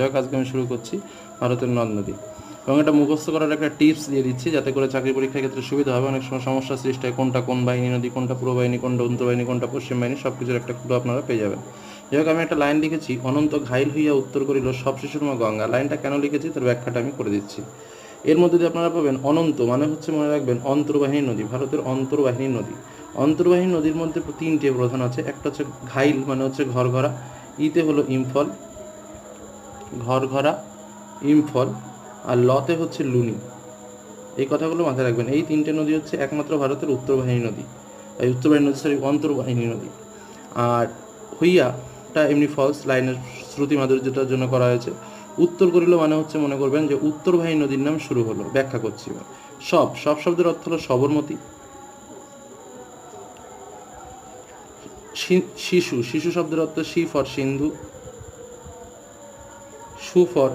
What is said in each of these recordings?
যাই হোক, আজকে আমি শুরু করছি ভারতের নদ নদী। এবং এটা মুখস্থ করার একটা টিপস দিয়ে দিচ্ছি যাতে করে চাকরি পরীক্ষার ক্ষেত্রে সুবিধা হবে। অনেক সময় সমস্যার সৃষ্টি হয় কোনটা কোন বাহিনী নদী কোনটা পূর্ব বাহিনী কোনটা উত্তর বাহিনী কোনটা পশ্চিম বাহিনী সব কিছুর একটা ক্লু আপনারা পেয়ে যাবেন। যাই হোক আমি একটা লাইন লিখেছি অনন্ত ঘাইল হইয়া উত্তর করিল সব শিশুর মা গঙ্গা। লাইনটা কেন লিখেছি? তার ব্যাখ্যাটা আমি করে দিচ্ছি। এর মধ্যে দিয়ে আপনারা পাবেন অনন্ত মানে হচ্ছে মনে রাখবেন অন্তর্বাহিনী নদী ভারতের অন্তর্বাহিনী নদী। অন্তর্বাহিনী নদীর মধ্যে তিনটে প্রধান আছে একটা হচ্ছে ঘাইল মানে হচ্ছে ঘরঘরা। ইতে হলো ইম্ফল ঘরঘরা, ইম্ফল আর লতে হচ্ছে লুনি। এই কথাগুলো মাথায় রাখবেন। এই তিনটে নদী হচ্ছে একমাত্র ভারতের উত্তরবাহিনী নদী। এই উত্তরবাহিনী নদী সরি, অন্তর্বাহিনী নদী। আর হইয়াটা এমনি ফলস লাইনের শ্রুতি মাধুর্যটার জন্য করা হয়েছে। উত্তর করিল মানে হচ্ছে, মনে করবেন যে উত্তরবাহিনী নদীর নাম শুরু হলো। ব্যাখ্যা করছি। সব সব শব্দের অর্থ হলো সবরমতী। শিশু শিশু শব্দের অর্থ শি ফর সিন্ধু। সু ফর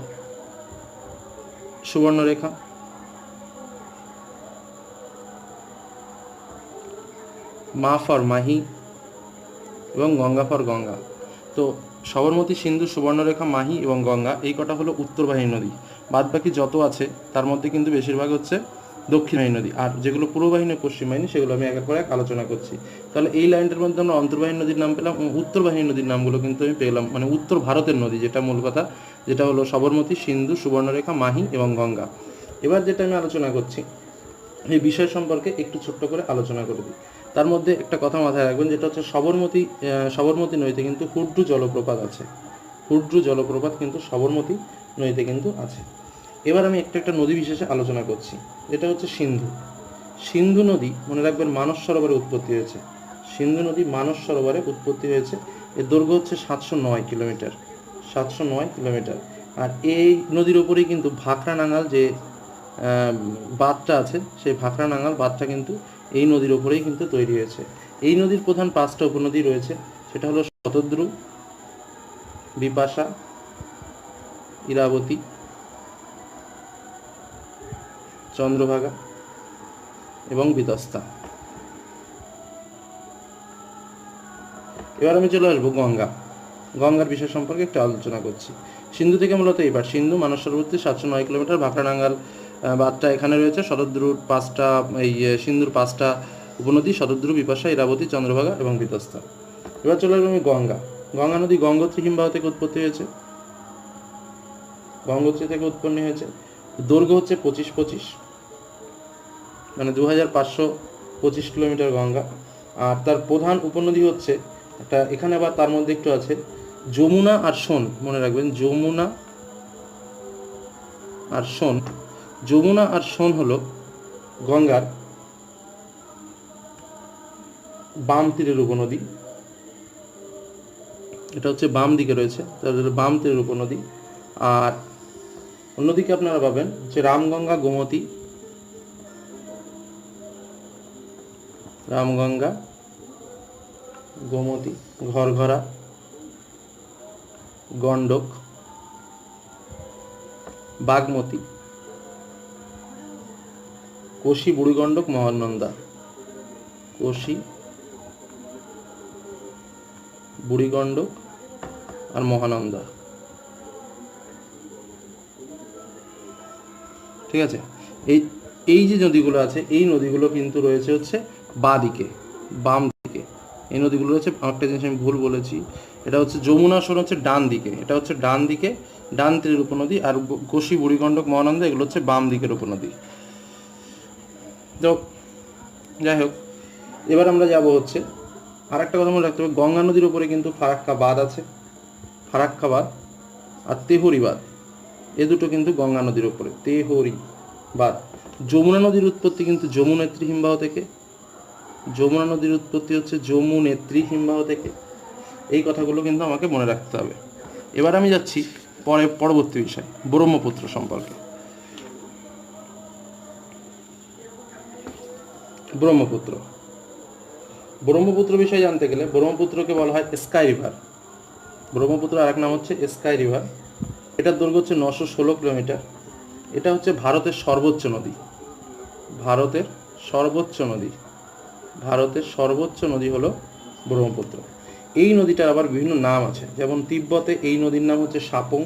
সুবর্ণরেখা। মা ফর মাহি এবং গঙ্গা ফর গঙ্গা। তো সবরমতী সিন্ধু সুবর্ণরেখা, মাহি এবং গঙ্গা, এই কটা হলো উত্তরবাহী নদী। বাদ বাকি যত আছে, তার মধ্যে কিন্তু বেশিরভাগ হচ্ছে দক্ষিণবাহিনী নদী। আর যেগুলো পূর্ববাহিনী পশ্চিম বাহিনী সেগুলো আমি একের পর এক আলোচনা করছি। তাহলে এই লাইনটার মধ্যে আমরা অন্তর্বাহিনী নদীর নাম পেলাম এবং উত্তরবাহিনী নদীর নামগুলো কিন্তু আমি পেলাম। মানে উত্তর ভারতের নদী, যেটা মূল কথা, যেটা হলো সবরমতী, সিন্ধু, সুবর্ণরেখা, মাহি এবং গঙ্গা। এবার যেটা আমি আলোচনা করছি, এই বিষয় সম্পর্কে একটু ছোট্ট করে আলোচনা করে দিই। তার মধ্যে একটা কথা মাথায় রাখবেন, যেটা হচ্ছে সবরমতী সবরমতী নদীতে কিন্তু হুড্রু জলপ্রপাত আছে। হুড্রু জলপ্রপাত কিন্তু সবরমতী নদীতে কিন্তু আছে। এবার আমি একটা একটা নদী বিশেষে আলোচনা করছি। এটা হচ্ছে সিন্ধু। সিন্ধু নদী, মনে রাখবেন, মানস সরোবরে উৎপত্তি হয়েছে। সিন্ধু নদী মানস সরোবরে উৎপত্তি হয়েছে। এর দৈর্ঘ্য হচ্ছে সাতশো নয় কিলোমিটার। সাতশো নয় কিলোমিটার। আর এই নদীর উপরেই কিন্তু ভাকরা নাঙাল যে বাঁধটা আছে, সেই ভাকরা নাঙাল বাঁধটা কিন্তু এই নদীর উপরেই কিন্তু তৈরি হয়েছে। এই নদীর প্রধান পাঁচটা উপনদী রয়েছে। সেটা হলো শতদ্রু, বিপাশা ইরাবতী চন্দ্রভাগা এবং বিতস্তা এবার আমি চলে আসব গঙ্গা। গঙ্গার বিষয় সম্পর্কে একটু আলোচনা করছি। সিন্ধু থেকে মূলত এবার সিন্ধু মানস সরবর্তী সাতশো নয় কিলোমিটার ভাকরানাঙ্গাল বাঁধটা এখানে রয়েছে শরদ্রুর পাঁচটা, এই সিন্ধুর পাঁচটা উপনদী শরদ্রু বিপাশা, ইরাবতী, চন্দ্রভাগা এবং বিতস্তা এবার চলে আসব আমি গঙ্গা। গঙ্গা নদী গঙ্গোত্রী হিমবাহ থেকে উৎপত্তি হয়েছে। গঙ্গোত্রী থেকে উৎপন্ন হয়েছে। দৈর্ঘ্য হচ্ছে পঁচিশ পঁচিশ মানে দু হাজার পাঁচশো পঁচিশ কিলোমিটার গঙ্গা। আর তার প্রধান উপনদী হচ্ছে একটা, এখানে আবার তার মধ্যে একটু আছে, যমুনা আর সোন, মনে রাখবেন, যমুনা আর সোন। যমুনা আর সোন হলো গঙ্গার বাম তীরের উপনদী। এটা হচ্ছে বাম দিকে রয়েছে তাদের বাম তীরের উপনদী। আর অন্যদিকে আপনারা পাবেন যে রামগঙ্গা গোমতী রামগঙ্গা গোমতী, ঘরঘরা, গণ্ডক, বাগমতী, কোশি বুড়িগণ্ডক, মহানন্দা, কোশি বুড়িগণ্ডক আর মহানন্দা। ঠিক আছে? এই এই যে নদীগুলো আছে, এই নদীগুলো কিন্তু রয়েছে হচ্ছে বাঁ দিকে, বাম দিকে। এই নদীগুলো রয়েছে একটা জিনিস আমি ভুল বলেছি, এটা হচ্ছে যমুনা সোন হচ্ছে ডান দিকে, এটা হচ্ছে ডান দিকে, ডান তীরের উপনদী আর গো- কোশি বুড়িগণ্ডক, মহানন্দা, এগুলো হচ্ছে বাম দিকের উপনদী। যাই হোক, এবার আমরা যাব হচ্ছে আর একটা কথা মনে রাখতে হবে, গঙ্গা নদীর উপরে কিন্তু ফারাক্কা বাঁধ আছে ফারাক্কা বাঁধ আর তেহরি বাঁধ এ দুটো কিন্তু গঙ্গা নদীর উপরে, তেহরি। বাঁধ যমুনা নদীর উৎপত্তি কিন্তু যমুনেত্রী হিমবাহ থেকে। যমুনা নদীর উৎপত্তি হচ্ছে যমুনেত্রী হিমবাহ থেকে। এই কথাগুলো কিন্তু আমাকে মনে রাখতে হবে। এবার আমি যাচ্ছি পরে পরবর্তী বিষয়, ব্রহ্মপুত্র সম্পর্কে। ব্রহ্মপুত্র। ব্রহ্মপুত্র বিষয়ে জানতে গেলে ব্রহ্মপুত্রকে বলা হয় স্কাই রিভার। ব্রহ্মপুত্র আরেক নাম হচ্ছে স্কাই রিভার। এটার দৈর্ঘ্য হচ্ছে নশো ষোলো কিলোমিটার। এটা হচ্ছে ভারতের সর্বোচ্চ নদী। ভারতের সর্বোচ্চ নদী। ভারতের সর্বোচ্চ নদী হলো ব্রহ্মপুত্র। এই নদীটার আবার বিভিন্ন নাম আছে। যেমন তিব্বতে এই নদীর নাম হচ্ছে সাপং,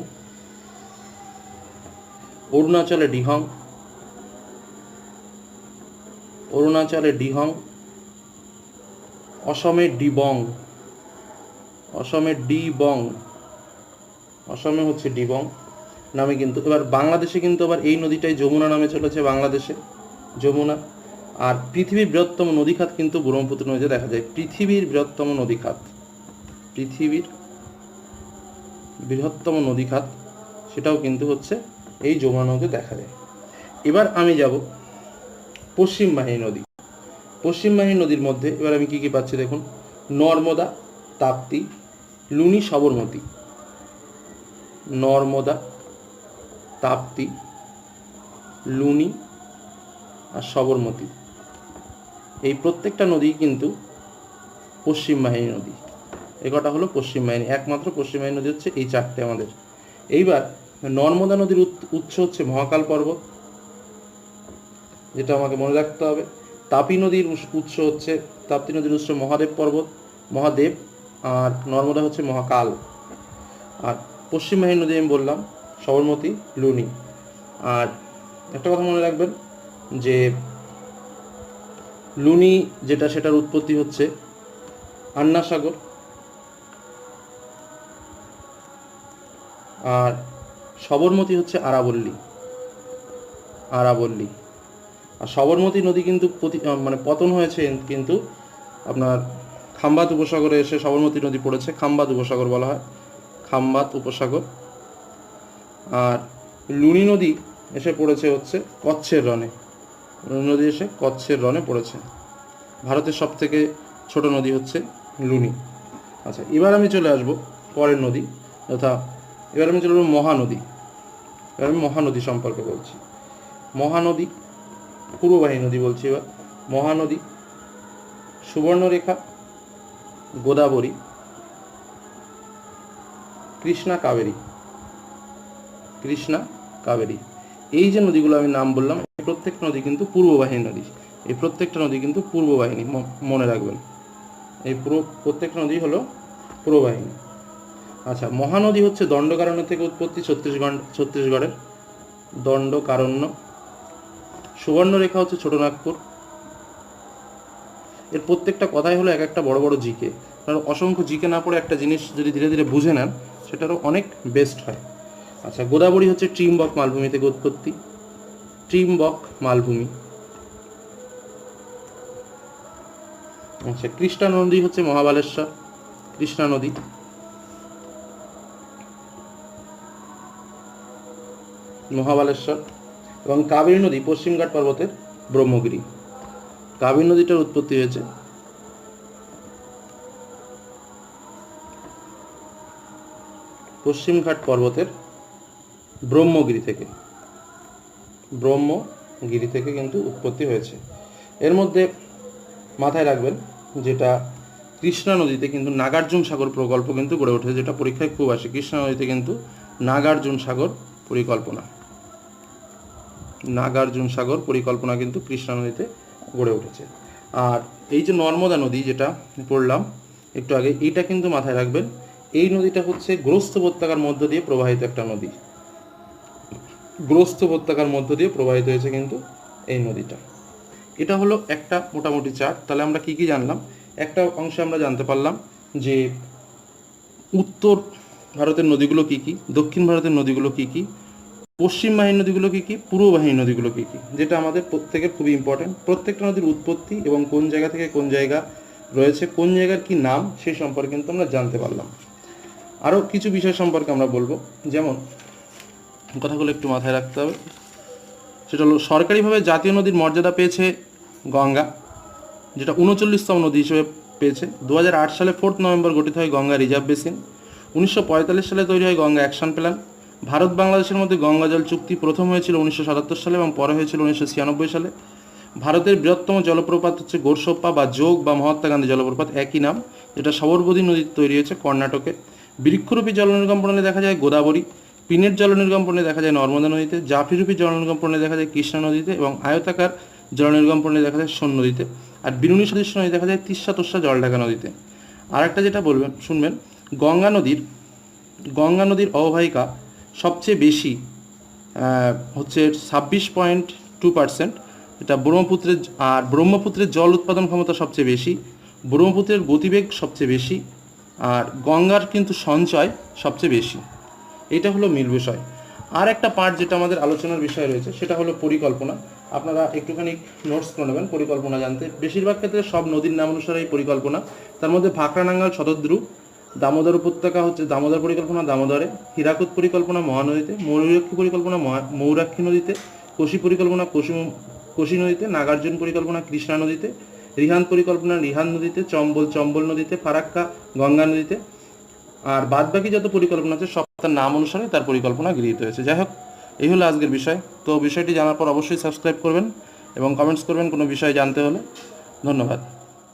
অরুণাচলে ডিহং অরুণাচলে ডিহং, অসমে ডিবং অসমে ডিবং, অসমে হচ্ছে ডিবং। নামে কিন্তু, এবার বাংলাদেশে কিন্তু আবার এই নদীটাই যমুনা নামে চলেছে বাংলাদেশে, যমুনা। আর পৃথিবীর বৃহত্তম নদীখাত কিন্তু ব্রহ্মপুত্র নদীতে দেখা যায়। পৃথিবীর বৃহত্তম নদীখাত, পৃথিবীর বৃহত্তম নদীখাত, সেটাও কিন্তু হচ্ছে এই যমুনা নদীতে দেখা যায়। এবার আমি যাব পশ্চিম বাহিনী নদী। পশ্চিম বাহিনী নদীর মধ্যে এবার আমি কি কি পাচ্ছি দেখুন? নর্মদা, তাপ্তি, লুনি, সবরমতী। নর্মদা তাপ্তি, লুনি আর সবরমতী। এই প্রত্যেকটা নদী কিন্তু পশ্চিম বাহিনী নদী। এ কটা হলো পশ্চিম বাহিনী। একমাত্র পশ্চিম বাহিনী নদী হচ্ছে এই চারটে আমাদের। এইবার নর্মদা নদীর উৎস হচ্ছে মহাকাল পর্বত, যেটা আমাকে মনে রাখতে হবে। তাপি নদীর উৎস- হচ্ছে তাপ্তি নদীর উৎস মহাদেব পর্বত, মহাদেব আর নর্মদা হচ্ছে মহাকাল। আর পশ্চিম বাহিনী নদী আমি বললাম সবরমতী লুনি আর একটা কথা মনে রাখবেন যে লুনি যেটা সেটার উৎপত্তি হচ্ছে আন্না সাগর। আর সবরমতী হচ্ছে আরাবল্লী। আরাবল্লী। আর সবরমতী নদী কিন্তু মানে পতন হয়েছে কিন্তু আপনার খাম্বাত উপসাগরে এসে সবরমতী নদী পড়েছে। খাম্বাত উপসাগর বলা হয়। খাম্বাত উপসাগর। আর লুনি নদী এসে পড়েছে হচ্ছে কচ্ছের রনে। লুনি নদী এসে কচ্ছের রনে পড়েছে। ভারতের সব থেকে ছোট নদী হচ্ছে লুনি। আচ্ছা এবার আমি চলে আসব পরের নদী যথা এবার আমি চলে আসব মহানদী। এবার আমি মহানদী সম্পর্কে বলছি। মহানদী, পূর্ববাহী নদী বলছি এবার। মহানদী, সুবর্ণরেখা, গোদাবরী, কৃষ্ণা কাবেরী। কৃষ্ণা কাবেরী। এই যে নদীগুলো আমি নাম বললাম প্রত্যেকটা নদী কিন্তু পূর্ববাহিনী নদী। এই প্রত্যেকটা নদী কিন্তু পূর্ববাহিনী মনে রাখবেন। এই পুরো, প্রত্যেকটা নদী হলো পূর্ববাহিনী। আচ্ছা মহানদী হচ্ছে দণ্ডকারণ্য থেকে উৎপত্তি ছত্তিশগড় ছত্তিশগড়ের দণ্ডকারণ্য। সুবর্ণরেখা হচ্ছে ছোটনাগপুর এর প্রত্যেকটা কথাই হলো এক একটা বড় বড় জিকে। কারণ অসংখ্য জিকে না পড়ে একটা জিনিস যদি ধীরে ধীরে বুঝে নেন, সেটারও অনেক বেস্ট হয়। আচ্ছা গোদাবরী হচ্ছে ট্রিমবক মালভূমিতে উৎপত্তি ট্রিমবক মালভূমি। আচ্ছা কৃষ্ণা নদী হচ্ছে মহাবালেশ্বর, কৃষ্ণা নদী। মহাবালেশ্বর এবং কাবেরী নদী পশ্চিমঘাট পর্বতের ব্রহ্মগিরি। কাবেরী নদীটার উৎপত্তি হয়েছে। পশ্চিমঘাট পর্বতের ব্রহ্মগিরি থেকে। ব্রহ্মগিরি থেকে কিন্তু উৎপত্তি হয়েছে। এর মধ্যে মাথায় রাখবেন যেটা কৃষ্ণা নদীতে কিন্তু নাগার্জুন সাগর প্রকল্প কিন্তু গড়ে উঠেছে যেটা পরীক্ষায় খুব আসে। কৃষ্ণা নদীতে কিন্তু নাগার্জুন সাগর পরিকল্পনা। নাগার্জুন সাগর পরিকল্পনা কিন্তু কৃষ্ণা নদীতে গড়ে উঠেছে। আর এই যে নর্মদা নদী যেটা পড়লাম, একটু আগে, এইটা কিন্তু মাথায় রাখবেন, এই নদীটা হচ্ছে গ্রস্ত উপত্যকার মধ্য দিয়ে প্রবাহিত একটা নদী। গ্রস্ত উপত্যকার মধ্য দিয়ে প্রবাহিত হয়েছে কিন্তু এই নদীটা। এটা হলো একটা মোটামুটি চার্ট। তাহলে আমরা কি কি জানলাম? একটা অংশে আমরা জানতে পারলাম যে উত্তর ভারতের নদীগুলো কি কি, দক্ষিণ ভারতের নদীগুলো কি কি, পশ্চিম বাহিনী নদীগুলো কি কি, পূর্ব বাহিনী নদীগুলো কি কি, যেটা আমাদের প্রত্যেকের খুবই ইম্পর্টেন্ট প্রত্যেকটা নদীর উৎপত্তি এবং কোন জায়গা থেকে কোন জায়গা রয়েছে, কোন জায়গার কি নাম, সেই সম্পর্কে কিন্তু আমরা জানতে পারলাম। আরও কিছু বিষয় সম্পর্কে আমরা বলব। যেমন কথাগুলো একটু মাথায় রাখতে হবে। সেটা হলো, সরকারিভাবে জাতীয় নদীর মর্যাদা পেয়েছে গঙ্গা, যেটা উনচল্লিশতম নদী হিসেবে পেয়েছে। দু হাজার আট সালে ফোর্থ নভেম্বর গঠিত হয় গঙ্গা রিজার্ভ বেসিন। উনিশশো পঁয়তাল্লিশ সালে তৈরি হয় গঙ্গা অ্যাকশন প্ল্যান। ভারত বাংলাদেশের মধ্যে গঙ্গা জল চুক্তি প্রথম হয়েছিল উনিশশো সাতাত্তর সালে এবং পরে হয়েছিল উনিশশো ছিয়ানব্বই সালে। ভারতের বৃহত্তম জলপ্রপাত হচ্ছে গোরসোপ্পা বা যোগ বা মহাত্মা গান্ধী জলপ্রপাত, একই নাম, যেটা সবরবতী নদীতে তৈরি হয়েছে কর্ণাটকে। বৃক্ষরূপী জলনির্গম প্রণালী দেখা যায় গোদাবরী। পিনের জলনির্গম প্রণালী দেখা যায় নর্মদা নদীতে, জাফিরূপী জলনির্গম প্রণালী দেখা যায় কৃষ্ণা নদীতে এবং আয়তাকার জলনির্গম প্রণালী দেখা যায় সোন নদীতে। আর বিরুণী সদৃশ্য নদী দেখা যায় তিস্সা তোস্সা জলঢাকা নদীতে। আর একটা যেটা বলবেন, শুনবেন, গঙ্গা নদীর গঙ্গা নদীর অববাহিকা সবচেয়ে বেশি হচ্ছে ছাব্বিশ পয়েন্ট টু পার্সেন্ট। এটা ব্রহ্মপুত্রের আর ব্রহ্মপুত্রের জল উৎপাদন ক্ষমতা সবচেয়ে বেশি, ব্রহ্মপুত্রের গতিবেগ সবচেয়ে বেশি, আর গঙ্গার কিন্তু সঞ্চয় সবচেয়ে বেশি। এটা হলো মূল বিষয়। আর একটা পার্ট যেটা আমাদের আলোচনার বিষয় রয়েছে, সেটা হলো পরিকল্পনা। আপনারা একটুখানি নোটস করে নেবেন পরিকল্পনা জানতে। বেশিরভাগ ক্ষেত্রে সব নদীর নাম অনুসারে এই পরিকল্পনা। তার মধ্যে ভাকরানাঙ্গাল শতদ্রু দামোদর উপত্যকা হচ্ছে দামোদর পরিকল্পনা, দামোদরে, হীরাকুদ পরিকল্পনা, মহানদীতে, ময়ূরাক্ষী পরিকল্পনা ময়ূরাক্ষী নদীতে, কোশি পরিকল্পনা, কোশি কোশি নদীতে, নাগার্জুন পরিকল্পনা, কৃষ্ণা নদীতে, রিহান পরিকল্পনা, রিহান নদীতে, চম্বল চম্বল নদীতে, ফারাক্কা, গঙ্গা নদীতে। আর বাদবাকি যত পরিকল্পনা আছে, সব তার নাম অনুসারে তার পরিকল্পনা গৃহীত হয়েছে। যাই হোক, এই হলো আজকের বিষয়। তো বিষয়টি জানার পর অবশ্যই সাবস্ক্রাইব করবেন এবং কমেন্টস করবেন কোনো বিষয় জানতে হলে। ধন্যবাদ।